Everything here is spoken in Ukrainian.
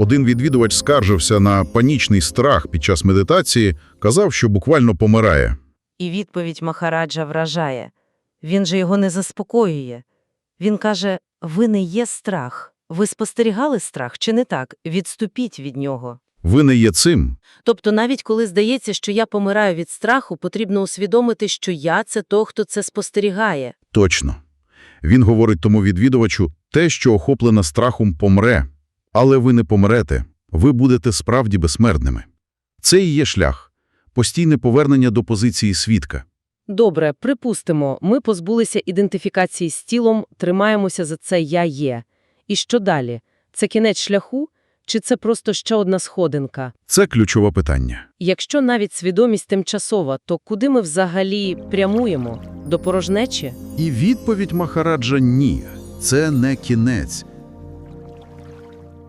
Один відвідувач скаржився на панічний страх під час медитації, казав, що буквально помирає. І відповідь Махараджа вражає. Він же його не заспокоює. Він каже, ви не є страх. Ви спостерігали страх чи не так? Відступіть від нього. Ви не є цим. Тобто навіть коли здається, що я помираю від страху, потрібно усвідомити, що я – це той, хто це спостерігає. Точно. Він говорить тому відвідувачу, те, що охоплене страхом, помре. Але ви не помрете, ви будете справді безсмертними. Це і є шлях. Постійне повернення до позиції свідка. Добре, припустимо, ми позбулися ідентифікації з тілом, тримаємося за це «я є». І що далі? Це кінець шляху? Чи це просто ще одна сходинка? Це ключове питання. Якщо навіть свідомість тимчасова, то куди ми взагалі прямуємо? До порожнечі? І відповідь Махараджа – ні. Це не кінець.